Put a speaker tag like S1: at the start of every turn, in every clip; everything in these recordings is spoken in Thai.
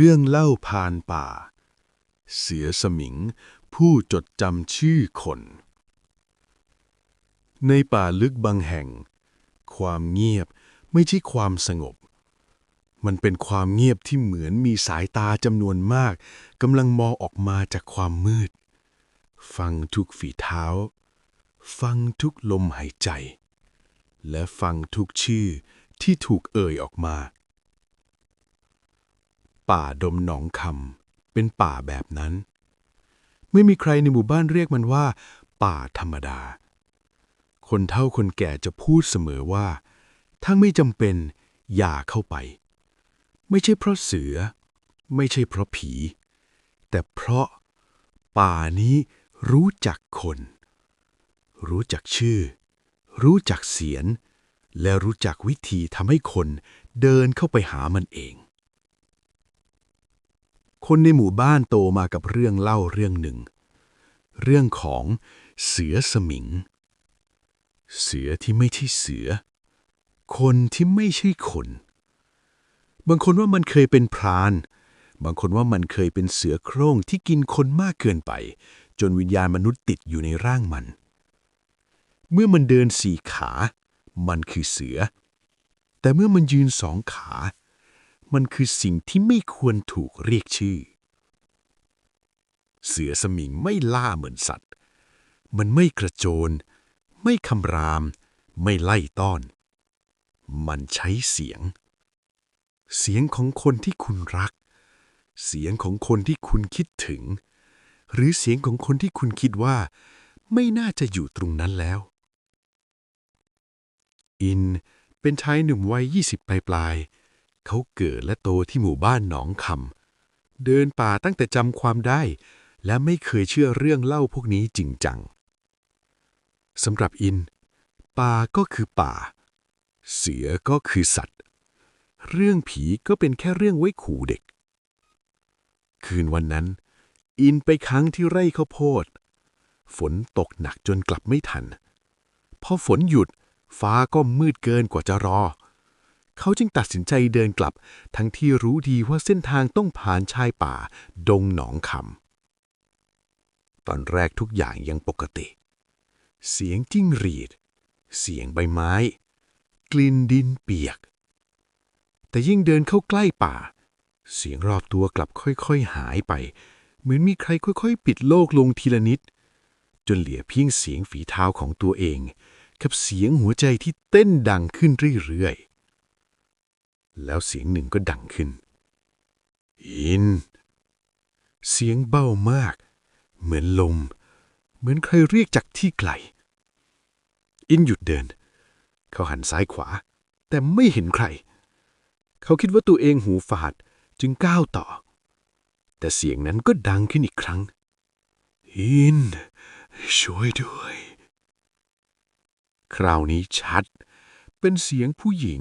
S1: เรื่องเล่าผ่านป่า เสือสมิง ผู้จดจำชื่อคน ในป่าลึกบางแห่ง ความเงียบไม่ใช่ความสงบ มันเป็นความเงียบที่เหมือนมีสายตาจำนวนมากกำลังมองออกมาจากความมืด ฟังทุกฝีเท้า ฟังทุกลมหายใจ และฟังทุกชื่อที่ถูกเอ่ยออกมา ป่าดมหนองคำเป็นป่าแบบนั้น ไม่มีใครในหมู่บ้านเรียกมันว่า ป่าธรรมดา คนเฒ่าคนแก่จะพูดเสมอว่า ถ้าไม่จำเป็นอย่าเข้าไป ไม่ใช่เพราะเสือ ไม่ใช่เพราะผี แต่เพราะป่านี้รู้จักคน รู้จักชื่อ รู้จักเสียงและรู้จักวิธีทำให้คนเดินเข้าไปหามันเอง คนในหมู่บ้านโตมากับเรื่องเล่าเรื่องหนึ่ง เรื่องของเสือสมิง เสือที่ไม่ใช่เสือ คนที่ไม่ใช่คน บางคนว่ามันเคยเป็นพราน บางคนว่ามันเคยเป็นเสือโคร่งที่กินคนมากเกินไป จนวิญญาณมนุษย์ติดอยู่ในร่างมัน เมื่อมันเดินสี่ขา มันคือเสือ แต่เมื่อมันยืนสองขา มันคือสิ่งที่ไม่ควรถูกเรียกชื่อ เสือสมิงไม่ล่าเหมือนสัตว์ มันไม่กระโจน ไม่คำราม ไม่ไล่ต้อน มันใช้เสียง เสียงของคนที่คุณรัก เสียงของคนที่คุณคิดถึง หรือเสียงของคนที่คุณคิดว่า ไม่น่าจะอยู่ตรงนั้นแล้ว อินเป็นชายหนุ่มวัยยี่สิบปลายๆ เขาเกิดและโตที่หมู่บ้านหนองคำเดินป่าตั้งแต่จำความได้ และไม่เคยเชื่อเรื่องเล่าพวกนี้จริงจังสำหรับอิน ป่าก็คือป่า เสือก็คือสัตว์ เรื่องผีก็เป็นแค่เรื่องไว้ขู่เด็ก คืนวันนั้น อินไปค้างที่ไร่ข้าวโพด ฝนตกหนักจนกลับไม่ทัน พอฝนหยุดฟ้าก็มืดเกินกว่าจะรอ เขาจึงตัดสินใจเดินกลับ ทั้งที่รู้ดีว่าเส้นทางต้องผ่านชายป่า ดงหนองคำตอนแรกทุกอย่างยังปกติ เสียงจิ้งหรีด เสียงใบไม้ กลิ่นดินเปียก แต่ยิ่งเดินเข้าใกล้ป่า เสียงรอบตัวกลับค่อยๆหายไป เหมือนมีใครค่อยๆ ปิดโลกลงทีละนิด จนเหลือเพียงเสียงฝีเท้าของตัวเอง กับเสียงหัวใจที่เต้นดังขึ้นเรื่อยๆ แล้วเสียงหนึ่งก็ดังขึ้น อิน เสียงเบ้ามาก เหมือนลม เหมือนใครเรียกจากที่ไกล อินหยุดเดิน เขาหันซ้ายขวา แต่ไม่เห็นใคร เขาคิดว่าตัวเองหูฝาดจึงก้าวต่อ แต่เสียงนั้นก็ดังขึ้นอีกครั้ง อิน ช่วยด้วย คราวนี้ชัด เป็นเสียงผู้หญิง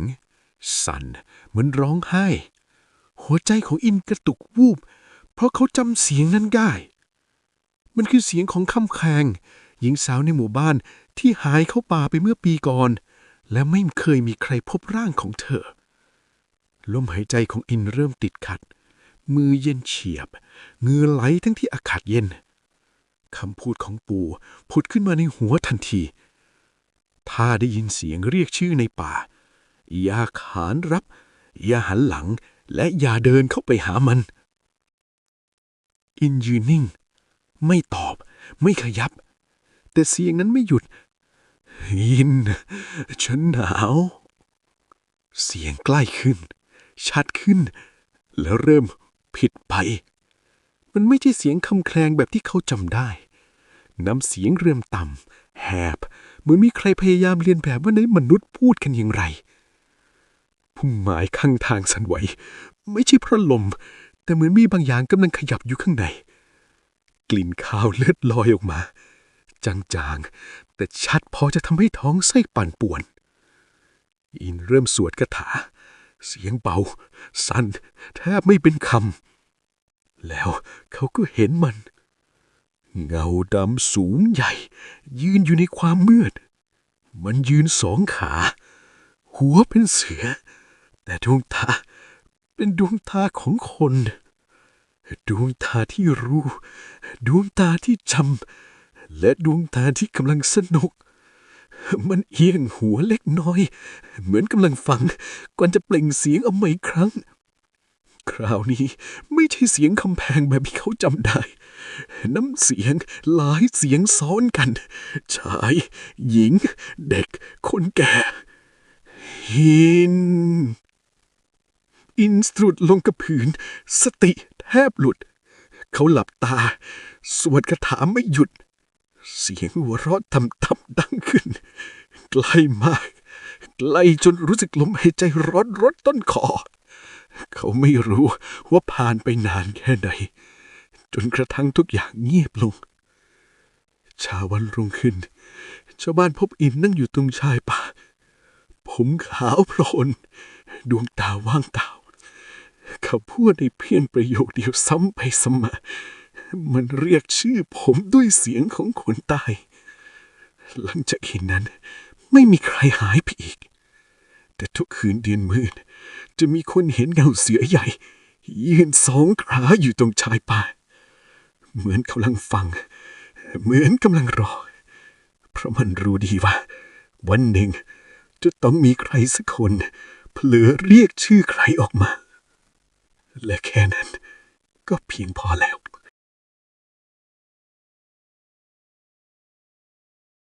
S1: สั่นเหมือนร้องไห้ หัวใจของอินกระตุกวูบ เพราะเขาจำเสียงนั้นได้ มันคือเสียงของคำแคงหญิงสาวในหมู่บ้านที่หายเข้าป่าไปเมื่อปีก่อน และไม่เคยมีใครพบร่างของเธอ ลมหายใจของอินเริ่มติดขัด มือเย็นเฉียบเหงื่อไหลทั้งที่อากาศเย็นคำพูดของปู่ผุดขึ้นมาในหัวทันที ถ้าได้ยินเสียงเรียกชื่อในป่า อย่าขานรับ อย่าหันหลัง และอย่าเดินเข้าไปหามันอินยืนนิ่ง ไม่ตอบ ไม่ขยับ แต่เสียงนั้นไม่หยุดอิน ฉันหนาว เสียงใกล้ขึ้น ชัดขึ้น แล้วเริ่มผิดไป มันไม่ใช่เสียงคำแคลงแบบที่เขาจำได้ น้ำเสียงเริ่มต่ำแหบ เหมือนมีใครพยายามเรียนแบบว่าในมนุษย์พูดกันอย่างไร พุ่มไม้ข้างทางสั่นไหว ไม่ใช่เพราะลม แต่เหมือนมีบางอย่างกำลังขยับอยู่ข้างใน กลิ่นข้าวเลือดลอยออกมา จางๆ แต่ชัดพอจะทำให้ท้องไส้ปั่นป่วน อินเริ่มสวดคาถา เสียงเบา สั้น แทบไม่เป็นคำ แล้วเขาก็เห็นมัน เงาดำสูงใหญ่ ยืนอยู่ในความมืด มันยืนสองขา หัวเป็นเสือ แต่ดวงตาเป็นดวงตาของคน ดวงตาที่รู้ ดวงตาที่จำและดวงตาที่กำลังสนุก มันเอียงหัวเล็กน้อย เหมือนกำลังฟังก่อนจะเปล่งเสียงออกมาอีกครั้ง คราวนี้ไม่ใช่เสียงคำแพงแบบที่เขาจำได้ น้ำเสียงหลายเสียงซ้อนกัน ชาย หญิง เด็ก คนแก่หิน อินสตรุดลงกับผืน สติแทบหลุด เขาหลับตา สวดคาถาไม่หยุด เสียงหัวเราะต่ำๆดังขึ้น ใกล้มาก ใกล้จนรู้สึกลมหายใจร้อนรดต้นคอเขาไม่รู้ว่าผ่านไปนานแค่ไหน จนกระทั่งทุกอย่างเงียบลง ชาวันรุ่งขึ้น ชาวบ้านพบอินนั่งอยู่ตรงชายป่า ผมขาวโพลน ดวงตาว่างเปล่า เขาพูดในเพียงประโยคเดียวซ้ำไปซ้ำมา มันเรียกชื่อผมด้วยเสียงของคนตาย หลังจากเห็นนั้น ไม่มีใครหายไปอีก แต่ทุกคืนเดือนมืด จะมีคนเห็นเงาเสือใหญ่ ยืนสองขาอยู่ตรงชายป่า เหมือนกำลังฟัง เหมือนกำลังรอ เพราะมันรู้ดีว่า วันหนึ่งจะต้องมีใครสักคนเผลอเรียกชื่อใครออกมา และแค่นั้นก็เพียงพอแล้ว